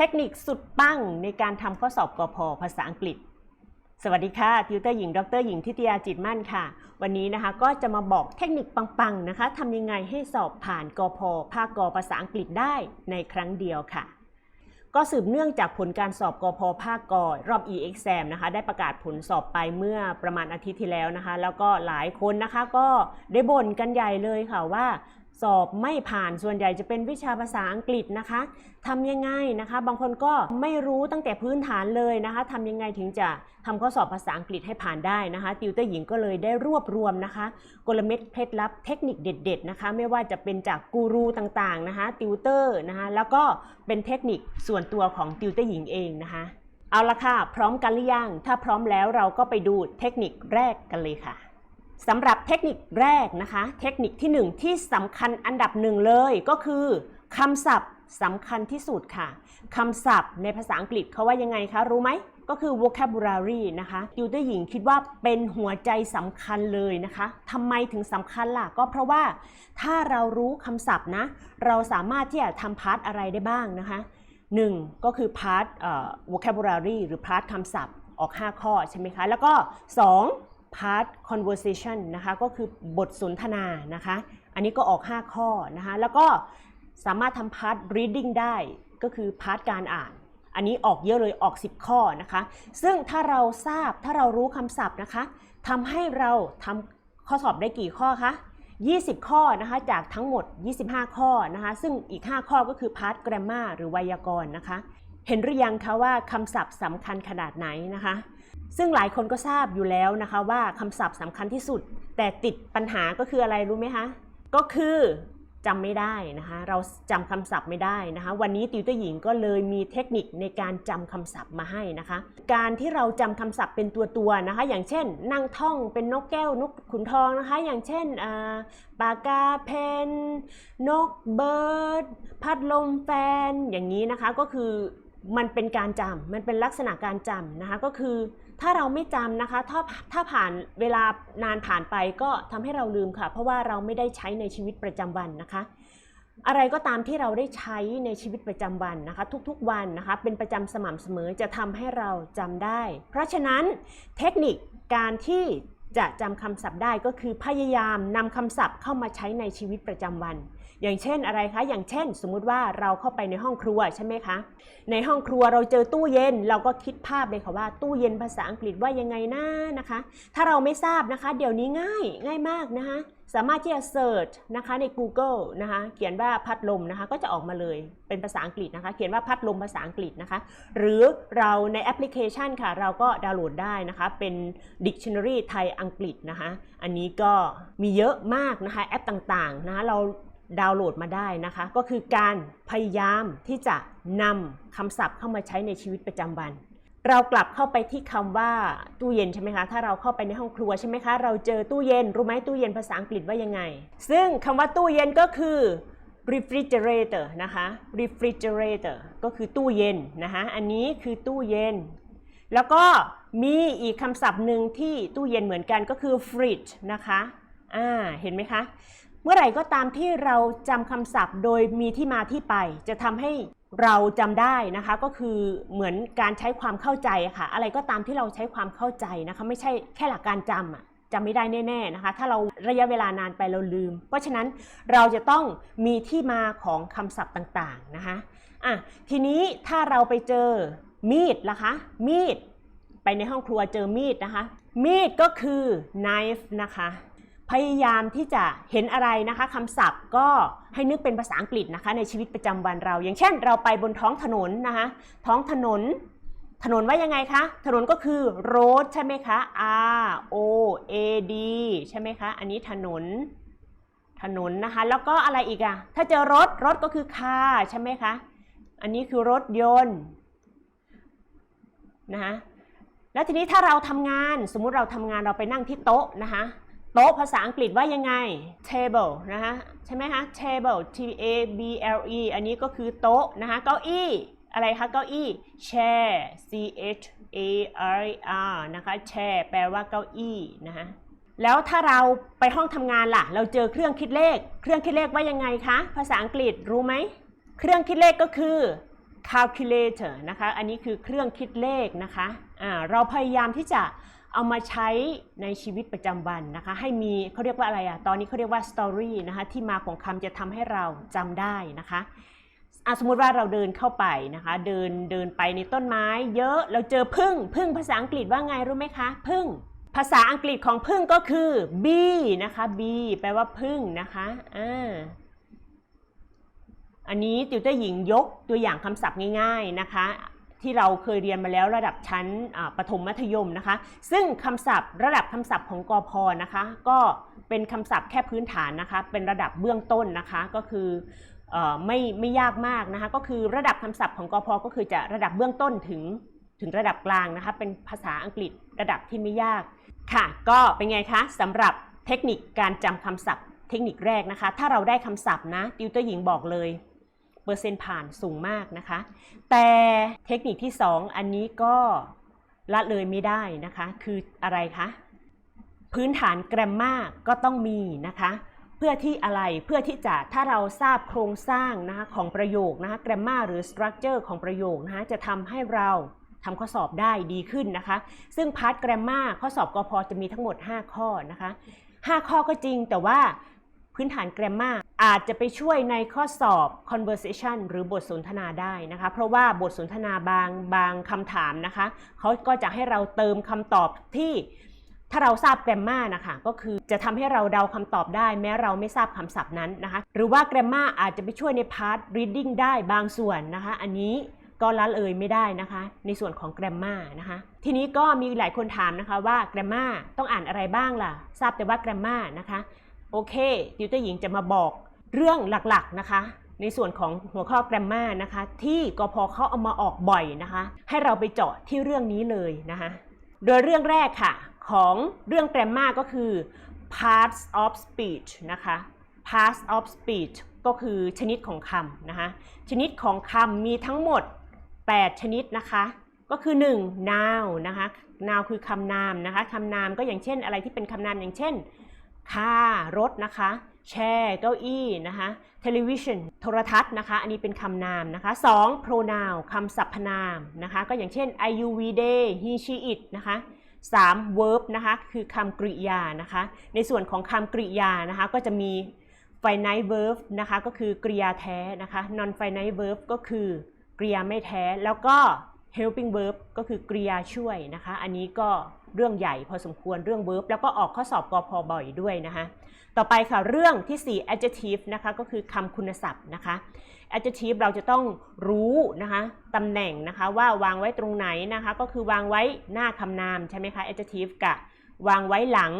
เทคนิคสุดปังในการทำข้อสอบกพภาษาอังกฤษ สวัสดีค่ะ ติวเตอร์หญิง ดรหญิงทิตยาจิตมั่นค่ะ วันนี้นะคะก็จะมาบอกเทคนิคปังๆนะคะทำยังไงให้สอบผ่านกพภาคกภาษาอังกฤษได้ในครั้งเดียวค่ะ ก็สืบเนื่องจากผลการสอบกพภาคกรอบ e-exam นะคะ ได้ประกาศผลสอบไปเมื่อประมาณอาทิตย์ที่แล้วนะคะ แล้วก็หลายคนนะคะก็ได้บ่นกันใหญ่เลยค่ะว่า สอบไม่ผ่านส่วนใหญ่จะเป็นวิชาภาษาอังกฤษนะคะทำยังไงนะคะ บางคนก็ไม่รู้ตั้งแต่พื้นฐานเลยนะคะทำยังไงถึงจะทำข้อสอบภาษาอังกฤษให้ผ่านได้นะคะ ติวเตอร์หญิงก็เลยได้รวบรวมนะคะ กลเม็ดเคล็ดลับเทคนิคเด็ด ๆ นะคะ ไม่ว่าจะเป็นจากกูรูต่างๆนะคะ ติวเตอร์นะคะ แล้วก็เป็นเทคนิคส่วนตัวของติวเตอร์หญิงเองนะคะ เอาละค่ะ พร้อมกันหรือยังถ้าพร้อมแล้วเราก็ไปดูเทคนิคแรกกันเลยค่ะ สำหรับเทคนิคแรกนะคะ เทคนิคที่ 1 ที่สำคัญอันดับหนึ่งเลยก็คือคำศัพท์สำคัญที่สุดค่ะคำศัพท์ในภาษาอังกฤษเขาว่ายังไงคะ รู้ไหม ก็คือ vocabulary นะคะติวเตอร์หญิงคิดว่าเป็นหัวใจสำคัญเลยนะคะทำไมถึงสำคัญล่ะ ก็เพราะว่าถ้าเรารู้คำศัพท์นะ เราสามารถที่จะทำพาร์ทอะไรได้บ้างนะคะ1ก็คือพาร์ท vocabulary หรือพาร์ทคำศัพท์ออก 5 ข้อใช่ไหมคะ แล้วก็ 2 part conversation นะคะก็คือบทสนทนานะคะ อันนี้ก็ออก 5 ข้อนะคะ แล้วก็สามารถทำ part reading ได้ก็คือ part การอ่าน อันนี้ออกเยอะเลยออก 10 ข้อนะคะ ซึ่งถ้าเราทราบถ้าเรารู้คำศัพท์นะคะทำให้เราทำข้อสอบได้กี่ข้อคะ20 ข้อนะคะจากทั้งหมด 25 ข้อนะคะ ซึ่งอีก 5 ข้อก็คือ part grammar หรือไวยากรณ์นะคะ เห็นหรือยังคะว่าคำศัพท์สำคัญขนาดไหนนะคะ ซึ่งหลายคนก็ทราบอยู่แล้วนะคะว่าคำศัพท์สำคัญที่สุด แต่ติดปัญหาก็คืออะไรรู้ไหมคะ ก็คือจำไม่ได้นะคะเราจำคำศัพท์ไม่ได้นะคะ วันนี้ติวเตอร์หญิงก็เลยมีเทคนิคในการจำคำศัพท์มาให้นะคะ การที่เราจำคำศัพท์เป็นตัวตัวนะคะ อย่างเช่น นั่งท่องเป็นนกแก้วนกขุนทองนะคะ อย่างเช่นอ่าปากกาเพนนกเบิร์ดพัดลมแฟนอย่างนี้นะคะก็คือมันเป็นการจำมันเป็นลักษณะการจำนะคะก็คือ ถ้าเราไม่จำนะคะถ้าถ้าผ่านเวลานานผ่านไปก็ทำให้เราลืมค่ะ เพราะว่าเราไม่ได้ใช้ในชีวิตประจำวันนะคะ อะไรก็ตามที่เราได้ใช้ในชีวิตประจำวันนะคะ ทุกๆวันนะคะ เป็นประจำสม่ำเสมอจะทำให้เราจำได้ เพราะฉะนั้นเทคนิคการที่จะจำคำศัพท์ได้ก็คือพยายามนำคำศัพท์เข้ามาใช้ในชีวิตประจำวัน อย่างเช่นอะไรคะ อย่างเช่น สมมุติว่าเราเข้าไปในห้องครัวใช่ไหมคะ ในห้องครัวเราเจอตู้เย็น เราก็คิดภาพเลยค่ะว่าตู้เย็นภาษาอังกฤษว่ายังไงนะนะคะ ถ้าเราไม่ทราบนะคะ เดี๋ยวนี้ง่ายง่ายมากนะคะสามารถที่จะเสิร์ชนะคะใน Google นะคะเขียนว่าพัดลมนะคะก็จะออกมาเลยเป็นภาษาอังกฤษนะคะ เขียนว่าพัดลมภาษาอังกฤษนะคะ หรือเราในแอปพลิเคชันค่ะ เราก็ดาวน์โหลดได้นะคะ เป็น Dictionary ไทยอังกฤษนะคะ อันนี้ก็มีเยอะมากนะคะแอปต่างๆนะคะเรา ดาวน์โหลดมาได้นะคะ ก็คือการพยายามที่จะนำคำศัพท์เข้ามาใช้ในชีวิตประจำวัน เรากลับเข้าไปที่คำว่าตู้เย็นใช่ไหมคะ ถ้าเราเข้าไปในห้องครัวใช่ไหมคะ เราเจอตู้เย็น รู้ไหมตู้เย็นภาษาอังกฤษว่ายังไง ซึ่งคำว่าตู้เย็นก็คือ refrigerator นะคะ refrigerator ก็คือตู้เย็นนะคะอันนี้คือตู้เย็น แล้วก็มีอีกคำศัพท์หนึ่งที่ตู้เย็นเหมือนกันก็คือ fridge นะคะ อ่า เห็นไหมคะ มื่อไหร่ก็ตามที่เราจำคำศัพท์โดยมีที่มาที่ไป จะทำให้เราจำได้นะคะก็คือเหมือนการใช้ความเข้าใจค่ะ อะไรก็ตามที่เราใช้ความเข้าใจนะคะ ไม่ใช่แค่หลักการจำอะจำไม่ได้แน่ๆนะคะ ถ้าเราระยะเวลานานไปเราลืม เพราะฉะนั้นเราจะต้องมีที่มาของคำศัพท์ต่างๆนะคะอะทีนี้ถ้าเราไปเจอมีดล่ะคะ มีด ไปในห้องครัวเจอมีดนะคะ มีดก็คือ knife นะคะ พยายามที่จะเห็นอะไรนะคะคำศัพท์ก็ให้นึกเป็นภาษาอังกฤษนะคะในชีวิตประจำวันเรา อย่างเช่น เราไปบนท้องถนนนะคะท้องถนน ถนนว่ายังไงคะ ถนนก็คือ road ใช่ไหมคะ R O A D ใช่ไหมคะ อันนี้ถนนถนนนะคะ แล้วก็อะไรอีกอะถ้าเจอรถรถก็คือ car ใช่ไหมคะ อันนี้คือรถยนต์นะคะแล้วทีนี้ถ้าเราทำงานสมมุติเราทำงานเราไปนั่งที่โต๊ะนะคะ โต๊ะภาษาอังกฤษว่ายังไง table นะคะใช่ไหมคะ table T A B L E อันนี้ก็คือโต๊ะนะคะเก้าอี้อะไรคะเก้าอี้ chair C H A R R นะคะ chair แปลว่าเก้าอี้นะคะแล้วถ้าเราไปห้องทำงานล่ะ เราเจอเครื่องคิดเลข เครื่องคิดเลขว่ายังไงคะ ภาษาอังกฤษรู้ไหม เครื่องคิดเลขก็คือ calculator นะคะ อันนี้คือเครื่องคิดเลขนะคะอ่าเราพยายามที่จะ เอามาใช้ในชีวิตประจำวันนะคะ ให้มีเขาเรียกว่าอะไรอะตอนนี้เขาเรียกว่า story นะคะที่มาของคำจะทำให้เราจำได้นะคะอะสมมุติว่าเราเดินเข้าไปนะคะ เดินเดินไปในต้นไม้ เยอะเราเจอพึ่งพึ่งภาษาอังกฤษว่าไงรู้ไหมคะพึ่งภาษาอังกฤษของพึ่งก็คือ bee นะคะ bee แปลว่าพึ่งนะคะอ่าอันนี้ติวเตอร์หญิงยกตัวอย่างคำศัพท์ง่าย ๆนะคะ ที่เราเคยเรียนมาแล้วระดับชั้นประถมมัธยมนะคะ ซึ่งคำศัพท์ระดับคำศัพท์ของกอพนะคะ ก็เป็นคำศัพท์แค่พื้นฐานนะคะ เป็นระดับเบื้องต้นนะคะ ก็คือไม่ไม่ยากมากนะคะ ก็คือระดับคำศัพท์ของกอพก็คือจะระดับเบื้องต้นถึงถึงระดับกลางนะคะ เป็นภาษาอังกฤษระดับที่ไม่ยากค่ะ ก็เป็นไงคะสำหรับเทคนิคการจำคำศัพท์เทคนิคแรกนะคะ ถ้าเราได้คำศัพท์นะติวเตอร์หญิงบอกเลย เปอร์เซ็นต์ผ่านสูงมากนะคะ แต่เทคนิคที่ 2 อันนี้ก็ละเลยไม่ได้นะคะ คืออะไรคะ พื้นฐานแกรมมาก็ต้องมีนะคะ เพื่อที่อะไร เพื่อที่จะถ้าเราทราบโครงสร้างนะคะของประโยคนะคะแกรมมาหรือสตรัคเจอร์ของประโยคนะคะจะทำให้เราทำข้อสอบได้ดีขึ้นนะคะ ซึ่งพาร์ทแกรมมาข้อสอบกพจะมีทั้งหมด 5 ข้อนะคะ 5 ข้อก็จริงแต่ว่า พื้นฐานแกรมมาอาจจะไปช่วยในข้อสอบ conversation หรือบทสนทนาได้นะคะ เพราะว่าบทสนทนาบางบางคำถามนะคะเขาก็จะให้เราเติมคำตอบที่ถ้าเราทราบแกรมมานะคะก็คือจะทำให้เราเดาคำตอบได้ แม้เราไม่ทราบคำศัพท์นั้นนะคะหรือว่าแกรมมาอาจจะไปช่วยในพาร์ท reading ได้บางส่วนนะคะ อันนี้ก็ละเลยไม่ได้นะคะ ในส่วนของแกรมมานะคะ ทีนี้ก็มีหลายคนถามนะคะว่าแกรมมาต้องอ่านอะไรบ้างล่ะ ทราบแต่ว่าแกรมมานะคะ โอเคติวเตอร์หญิงจะมาบอกเรื่องหลักๆนะคะ ในส่วนของหัวข้อแกรมมานะคะ ที่กพเขาเอามาออกบ่อยนะคะ ให้เราไปเจาะที่เรื่องนี้เลยนะคะ โดยเรื่องแรกค่ะ ของเรื่องแกรมมาก็คือ parts of speech นะคะ parts of speech ก็คือชนิดของคำนะคะ ชนิดของคำมีทั้งหมด 8 ชนิดนะคะ ก็คือ 1 noun นะคะ noun คือคำนามนะคะคำนามก็อย่างเช่นอะไรที่เป็นคำนามอย่างเช่น ค่ารถนะคะแชร์เก้าอี้นะคะ television โทรทัศน์นะคะ อันนี้เป็นคำนามนะคะ2 pronoun คำสรรพนามนะคะ ก็อย่างเช่น I you we they he she it นะคะ3 verb นะคะคือคำกริยานะคะ ในส่วนของคำกริยานะคะก็จะมี finite verb นะคะก็คือกริยาแท้นะคะ non finite verb ก็คือกริยาไม่แท้แล้วก็ helping verb ก็คือกริยาช่วยนะคะ อันนี้ก็เรื่องใหญ่พอสมควรเรื่อง verb แล้วก็ออกข้อสอบกพบ่อยด้วยนะคะ ต่อไปค่ะเรื่องที่ 4 adjective นะคะก็คือคำคุณศัพท์นะคะ adjective เราจะต้องรู้นะคะตำแหน่งนะคะว่าวางไว้ตรงไหนนะคะ ก็คือวางไว้หน้าคำนามใช่ไหมคะ adjective กับวางไว้หลัง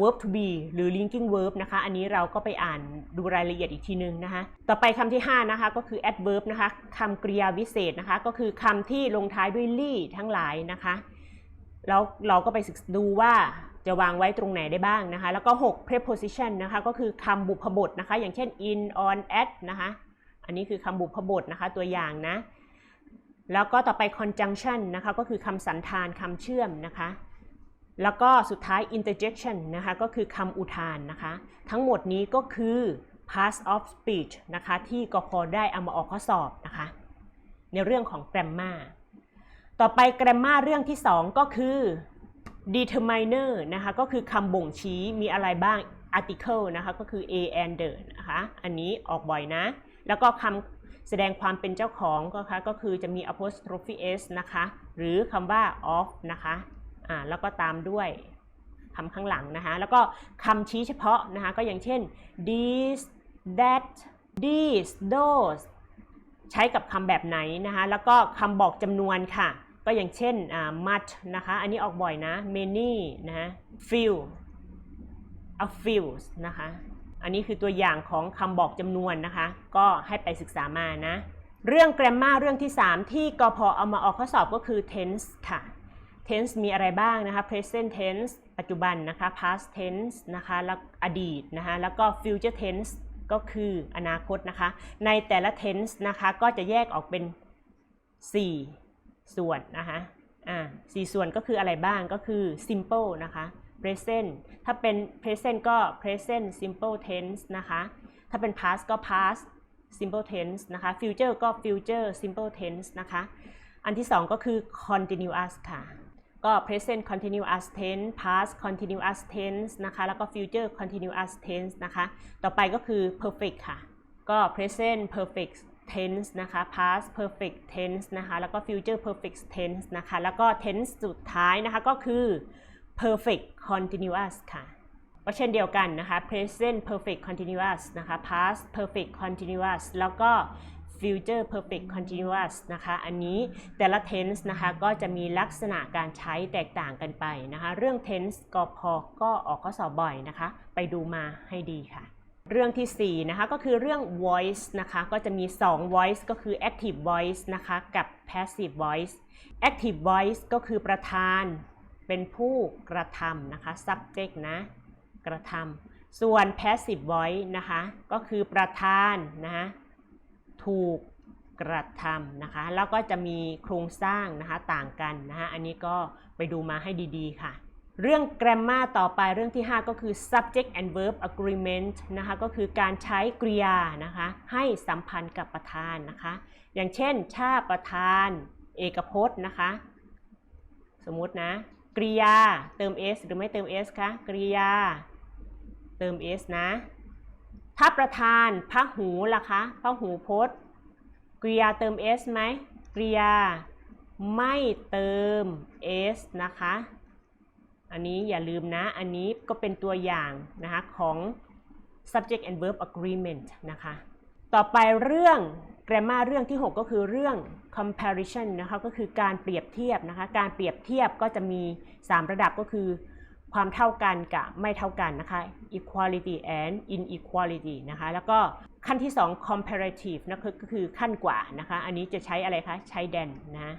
verb to be หรือ linking verb นะคะ อันนี้เราก็ไปอ่านดูรายละเอียดอีกทีนึงนะคะ ต่อไปคำที่ 5 นะคะ ก็คือ adverb นะคะคำกริยาวิเศษนะคะ ก็คือคำที่ลงท้ายด้วย ly ทั้งหลายนะคะ แล้วเราก็ไปศึกษาดูว่าจะวางไว้ตรงไหนได้บ้างนะคะ แล้วก็ 6 preposition นะคะ ก็คือคำบุพบทนะคะ อย่างเช่น in on at นะคะ อันนี้คือคำบุพบทนะคะ ตัวอย่างนะ แล้วก็ต่อไป conjunction นะคะ ก็คือคำสันธานคำเชื่อมนะคะ แล้วก็สุดท้าย interjection นะคะก็คือคำอุทานนะคะ ทั้งหมดนี้ก็คือ parts of speech นะคะที่กพได้เอามาออกข้อสอบนะคะ ในเรื่องของ grammar ต่อไป grammar เรื่องที่ 2 ก็คือ determiner นะคะก็คือคำบ่งชี้มีอะไรบ้าง article นะคะก็คือ a and the นะคะอันนี้ออกบ่อยนะ แล้วก็คำแสดงความเป็นเจ้าของก็คะก็คือจะมี apostrophe s นะคะหรือคำว่า of นะคะ อ่าแล้วก็ตามด้วยคำข้างหลังนะคะ แล้วก็คำชี้เฉพาะนะคะ ก็อย่างเช่น this that these those ใช้กับคำแบบไหนนะคะ แล้วก็คำบอกจำนวนค่ะ ก็อย่างเช่นอ่า much นะคะ อันนี้ออกบ่อยนะ many นะะ few a few นะคะ อันนี้คือตัวอย่างของคำบอกจำนวนนะคะ ก็ให้ไปศึกษามานะ เรื่อง grammar เรื่องที่ 3 ที่กพเอามาออกข้อสอบก็คือ tense ค่ะ tense มีอะไรบ้างนะคะ present tense ปัจจุบันนะคะ past tense นะคะแล้วอดีตนะคะแล้วก็ future tense ก็คืออนาคตนะคะ ในแต่ละ tense นะคะก็จะแยกออกเป็น 4 ส่วนนะคะอ่าสี่ส่วนก็คืออะไรบ้างก็คือ simple นะคะ present ถ้าเป็น present ก็ present simple tense นะคะ ถ้าเป็น past ก็ past simple tense นะคะ future ก็ future simple tense นะคะ อันที่สองก็คือ continuous ค่ะ ก็ present continuous tense past continuous tense นะคะ แล้วก็ future continuous tense นะคะ ต่อไปก็คือ perfect ค่ะ ก็ present perfect tense นะคะ past perfect tense นะคะ แล้วก็ future perfect tense นะคะ แล้วก็ tense สุดท้ายนะคะ ก็คือ perfect continuous ค่ะก็เช่นเดียวกันนะคะ present perfect continuous นะคะ past perfect continuous แล้วก็ future perfect continuous นะคะ อันนี้แต่ละ tense นะคะก็จะมีลักษณะการใช้แตกต่างกันไปนะคะ เรื่อง tense ก็พอก็ออกข้อสอบบ่อยนะคะ ไปดูมาให้ดีค่ะ เรื่องทีสี่4นะคะก็คือเรื่อง voice นะคะ ก็จะมี 2 voice ก็คือ active voice นะคะกับ passive voice active voice ก็คือประธานเป็นผู้กระทำนะคะ subject นะ กระทำส่วน passive voice นะคะ ก็คือประธานนะคะ ถูกกระทำนะคะ แล้วก็จะมีโครงสร้างนะคะต่างกันนะคะอันนี้ก็ไปดูมาให้ดีๆค่ะ เรื่อง grammar ต่อไปเรื่องที่ 5 ก็คือ subject and verb agreement นะคะก็คือการใช้กริยานะคะให้สัมพันธ์กับประธานนะคะ อย่างเช่นชาประธาน เอกพจน์นะคะ สมมตินะกริยาเติม s หรือไม่เติม s คะกริยาเติม s นะ ถ้าประธานพหูล่ะคะพหูพจน์กริยาเติม s ไหมกริยาไม่เติม s นะคะ อันนี้อย่าลืมนะ อันนี้ก็เป็นตัวอย่างนะคะของ subject and verb agreement นะคะ ต่อไปเรื่อง grammar เรื่องที่ 6 ก็คือเรื่อง comparison นะคะ ก็คือการเปรียบเทียบนะคะ การเปรียบเทียบก็จะมี 3 ระดับก็คือ ความเท่ากันกับไม่เท่ากันนะคะ equality and inequality นะคะ แล้วก็ขั้นที่ 2 comparative นะก็คือขั้นกว่านะคะ อันนี้จะใช้อะไรคะ ใช้ than นะ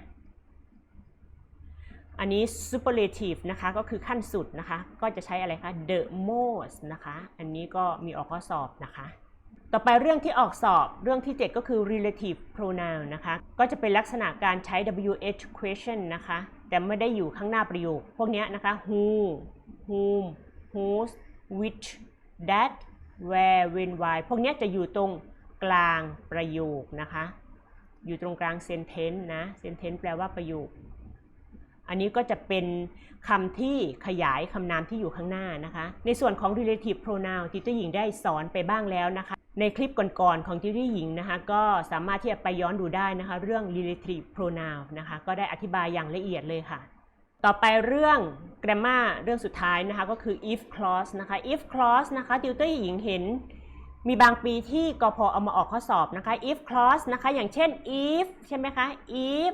อันนี้ superlative นะคะก็คือขั้นสุดนะคะ ก็จะใช้อะไรคะ the most นะคะ อันนี้ก็มีออกข้อสอบนะคะ ต่อไปเรื่องที่ออกสอบเรื่องที่ 7 ก็คือ relative pronoun นะคะ ก็จะเป็นลักษณะการใช้ wh question นะคะ แต่ไม่ได้อยู่ข้างหน้าประโยค พวกนี้นะคะ who whom whose which that where when why พวกนี้จะอยู่ตรงกลางประโยคนะคะ อยู่ตรงกลาง sentence นะ sentence แปลว่าประโยค อันนี้ก็จะเป็นคำที่ขยายคำนามที่อยู่ข้างหน้านะคะ ในส่วนของ relative pronoun ที่เจ้าหญิงได้สอนไปบ้างแล้วนะคะ ในคลิปก่อนๆของที่เจ้าหญิงนะคะก็สามารถที่จะไปย้อนดูได้นะคะ เรื่อง relative pronoun นะคะ ก็ได้อธิบายอย่างละเอียดเลยค่ะ ต่อไปเรื่อง grammar เรื่องสุดท้ายนะคะก็คือ if clause นะคะ if clause นะคะติวเตอร์หญิงเห็นมีบางปีที่กพเอามาออกข้อสอบนะคะ if clause นะคะอย่างเช่น if ใช่ไหมคะ if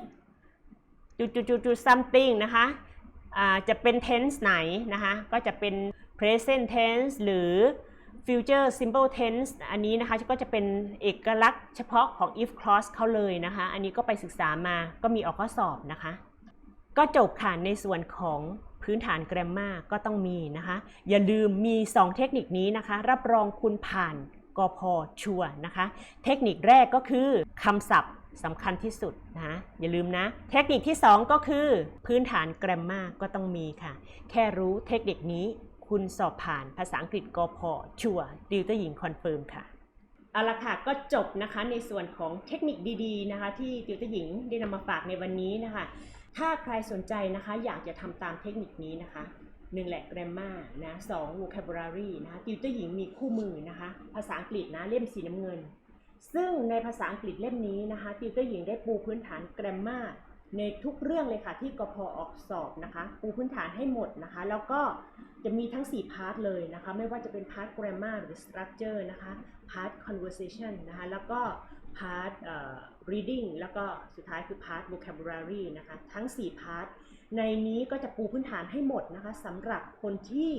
จุดจุดจุดจุด something นะคะอ่าจะเป็น tense ไหนนะคะก็จะเป็น present tense หรือ future simple tense อันนี้นะคะก็จะเป็นเอกลักษณ์เฉพาะของ if clause เขาเลยนะคะ อันนี้ก็ไปศึกษามาก็มีออกข้อสอบนะคะ ก็จบค่ะในส่วนของพื้นฐาน grammar ก็ต้องมีนะคะ อย่าลืมมี 2 เทคนิคนี้นะคะ รับรองคุณผ่านกพชัวร์นะคะ เทคนิคแรกก็คือคำศัพท์สำคัญที่สุดนะอย่าลืมนะ เทคนิคที่ 2 ก็คือพื้นฐาน grammar ก็ต้องมีค่ะ แค่รู้เทคนิคนี้คุณสอบผ่านภาษาอังกฤษกพชัวร์ติวเตอร์หญิงคอนเฟิร์มค่ะเอาละค่ะก็จบนะคะในส่วนของเทคนิคดีๆนะคะ ที่ติวเตอร์หญิงได้นำมาฝากในวันนี้นะคะ ถ้าใครสนใจนะคะอยากจะทำตามเทคนิคนี้นะคะหนึ่งแหละ grammar นะสอง vocabulary นะคะติวเตอร์หญิงมีคู่มือนะคะ ภาษาอังกฤษนะเล่มสีน้ำเงิน ซึ่งในภาษาอังกฤษเล่มนี้นะคะติวเตอร์หญิงได้ปูพื้นฐาน grammar ในทุกเรื่องเลยค่ะที่กพออกสอบนะคะปูพื้นฐานให้หมดนะคะ แล้วก็จะมีทั้ง 4 พาร์ทเลยนะคะ ไม่ว่าจะเป็นพาร์ท grammar หรือ structure นะคะพาร์ท conversation นะคะ แล้วก็ พาร์ท reading แล้วก็สุดท้ายคือพาร์ท vocabulary นะคะทั้ง 4 พาร์ท ในนี้ก็จะปูพื้นฐานให้หมดนะคะสำหรับคนที่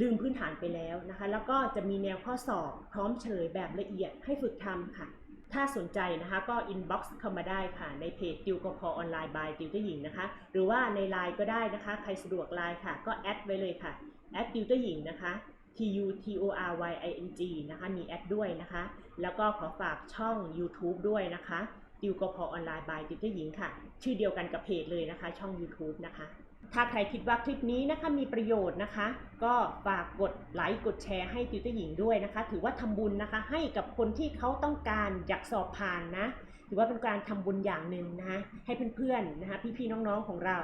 ลืมพื้นฐานไปแล้วนะคะ แล้วก็จะมีแนวข้อสอบพร้อมเฉลยแบบละเอียดให้ฝึกทำค่ะ ถ้าสนใจนะคะก็ inbox เข้ามาได้ค่ะ ในเพจติวกพอออนไลน์บายติวเตอร์หญิงนะคะ หรือว่าในไลน์ก็ได้นะคะ ใครสะดวกไลน์ค่ะ ก็แอดไว้เลยค่ะแอดติวเตอร์หญิงนะคะ T U T O R Y I N G นะคะ มีแอดด้วยนะคะ แล้วก็ขอฝากช่อง YouTube ด้วยนะคะติวกพอออนไลน์บายติวเตอร์หญิงค่ะ ชื่อเดียวกันกับเพจเลยนะคะ ช่อง YouTube นะคะ ถ้าใครคิดว่าคลิปนี้นะคะมีประโยชน์นะคะ ก็ฝากกดไลค์กดแชร์ให้ติวเตอร์หญิงด้วยนะคะ ถือว่าทำบุญนะคะ ให้กับคนที่เขาต้องการอยากสอบผ่านนะ ถือว่าเป็นการทำบุญอย่างหนึ่งนะคะให้เพื่อนๆนะคะ พี่ๆน้องๆของเรา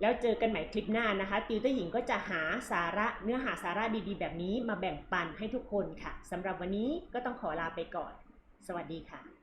แล้วเจอกันใหม่คลิปหน้านะคะ ติวเตอร์หญิงก็จะหาสาระเนื้อหาสาระดีๆ แบบนี้มาแบ่งปันให้ทุกคนค่ะสำหรับวันนี้ก็ต้องขอลาไปก่อน สวัสดีค่ะ